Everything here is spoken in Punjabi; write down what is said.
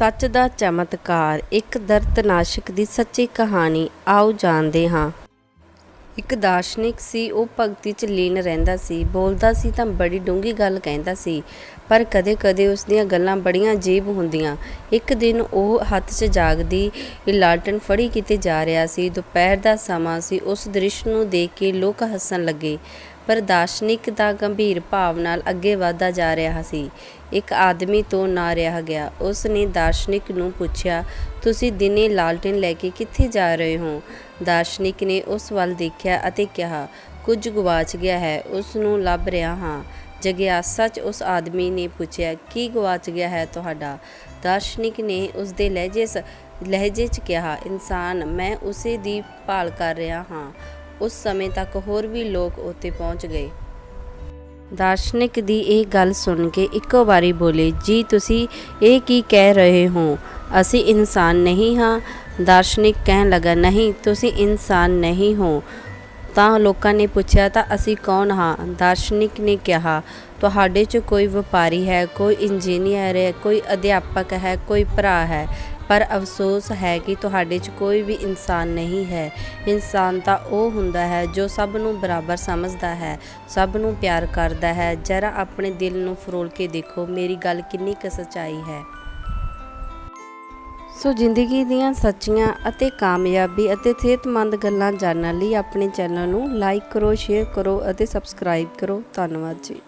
ਸੱਚ ਦਾ ਚਮਤਕਾਰ, ਇੱਕ ਦਰਦਨਾਸ਼ਕ ਦੀ ਸੱਚੀ ਕਹਾਣੀ, ਆਓ ਜਾਣਦੇ ਹਾਂ। ਇੱਕ ਦਾਰਸ਼ਨਿਕ ਸੀ, ਉਹ ਭਗਤੀ 'ਚ ਲੀਨ ਰਹਿੰਦਾ ਸੀ, ਬੋਲਦਾ ਸੀ ਤਾਂ ਬੜੀ ਡੂੰਗੀ ਗੱਲ ਕਹਿੰਦਾ ਸੀ, ਪਰ ਕਦੇ-ਕਦੇ ਉਸ ਦੀਆਂ ਗੱਲਾਂ ਬੜੀਆਂ ਅਜੀਬ ਹੁੰਦੀਆਂ। ਇੱਕ ਦਿਨ ਉਹ ਹੱਥ 'ਚ ਜਾਗਦੀ ਲਾਲਟਨ ਫੜੀ ਕਿਤੇ ਜਾ ਰਿਹਾ ਸੀ, ਦੁਪਹਿਰ ਦਾ ਸਮਾਂ ਸੀ, ਉਸ ਦ੍ਰਿਸ਼ ਨੂੰ ਦੇਖ ਕੇ ਲੋਕ ਹੱਸਣ ਲੱਗੇ। ਪਰ ਦਾਰਸ਼ਨਿਕ ਦਾ ਗੰਭੀਰ ਭਾਵ ਨਾਲ ਅੱਗੇ ਵਧਦਾ ਜਾ ਰਿਹਾ ਸੀ। ਇੱਕ ਆਦਮੀ ਤੋਂ ਨਾ ਰਿਹਾ ਗਿਆ। ਉਸ ਨੇ ਦਾਰਸ਼ਨਿਕ ਨੂੰ ਪੁੱਛਿਆ, ਤੁਸੀਂ ਦਿਨੇ ਲਾਲਟਨ ਲੈ ਕੇ ਕਿੱਥੇ ਜਾ ਰਹੇ ਹੋ? ਦਾਰਸ਼ਨਿਕ ਨੇ ਉਸ ਵੱਲ ਦੇਖਿਆ ਅਤੇ ਕਿਹਾ, ਕੁਝ ਗੁਆਚ ਗਿਆ ਹੈ, ਉਸ ਨੂੰ ਲੱਭ ਰਿਹਾ ਹਾਂ। ਜਗਿਆਸਾ 'ਚ ਉਸ ਆਦਮੀ ਨੇ ਪੁੱਛਿਆ, ਕੀ ਗੁਆਚ ਗਿਆ ਹੈ ਤੁਹਾਡਾ? ਦਾਰਸ਼ਨਿਕ ਨੇ ਉਸਦੇ ਲਹਿਜੇ ਸ, ਲਹਿਜੇ 'ਚ ਕਿਹਾ, ਇਨਸਾਨ, ਮੈਂ ਉਸੇ ਦੀ ਭਾਲ ਕਰ ਰਿਹਾ ਹਾਂ। ਉਸ ਸਮੇਂ ਤੱਕ ਹੋਰ ਵੀ ਲੋਕ ਉੱਥੇ ਪਹੁੰਚ ਗਏ। ਦਾਰਸ਼ਨਿਕ ਦੀ ਇਹ ਗੱਲ ਸੁਣ ਕੇ ਇੱਕੋ ਵਾਰੀ ਬੋਲੇ, ਜੀ, ਤੁਸੀਂ ਇਹ ਕੀ ਕਹਿ ਰਹੇ ਹੋ? ਅਸੀਂ ਇਨਸਾਨ ਨਹੀਂ ਹਾਂ। ਦਾਰਸ਼ਨਿਕ ਕਹਿਣ ਲੱਗਾ, ਨਹੀਂ, ਤੁਸੀਂ ਇਨਸਾਨ ਨਹੀਂ ਹੋ। ਤਾਂ ਲੋਕਾਂ ਨੇ ਪੁੱਛਿਆ, ਤਾਂ ਅਸੀਂ ਕੌਣ ਹਾਂ? ਦਾਰਸ਼ਨਿਕ ਨੇ ਕਿਹਾ, ਤੁਹਾਡੇ 'ਚ ਕੋਈ ਵਪਾਰੀ ਹੈ, ਕੋਈ ਇੰਜੀਨੀਅਰ ਹੈ, ਕੋਈ ਅਧਿਆਪਕ ਹੈ, ਕੋਈ ਭਰਾ ਹੈ। ਪਰ ਅਫਸੋਸ ਹੈ ਕਿ ਤੁਹਾਡੇ 'ਚ ਕੋਈ ਵੀ ਇਨਸਾਨ ਨਹੀਂ ਹੈ। ਇਨਸਾਨ ਤਾਂ ਉਹ ਹੁੰਦਾ ਹੈ ਜੋ ਸਭ ਨੂੰ ਬਰਾਬਰ ਸਮਝਦਾ ਹੈ, ਸਭ ਨੂੰ ਪਿਆਰ ਕਰਦਾ ਹੈ। ਜਰਾ ਆਪਣੇ ਦਿਲ ਨੂੰ ਫਰੋਲ ਕੇ ਦੇਖੋ, ਮੇਰੀ ਗੱਲ ਕਿੰਨੀ ਕੁ ਸੱਚਾਈ ਹੈ। ਸੋ ਜ਼ਿੰਦਗੀ ਦੀਆਂ ਸੱਚੀਆਂ ਅਤੇ ਕਾਮਯਾਬੀ ਅਤੇ ਸਿਹਤਮੰਦ ਗੱਲਾਂ ਜਾਣਨ ਲਈ ਆਪਣੇ ਚੈਨਲ ਨੂੰ ਲਾਈਕ ਕਰੋ, ਸ਼ੇਅਰ ਕਰੋ ਅਤੇ ਸਬਸਕ੍ਰਾਈਬ ਕਰੋ। ਧੰਨਵਾਦ ਜੀ।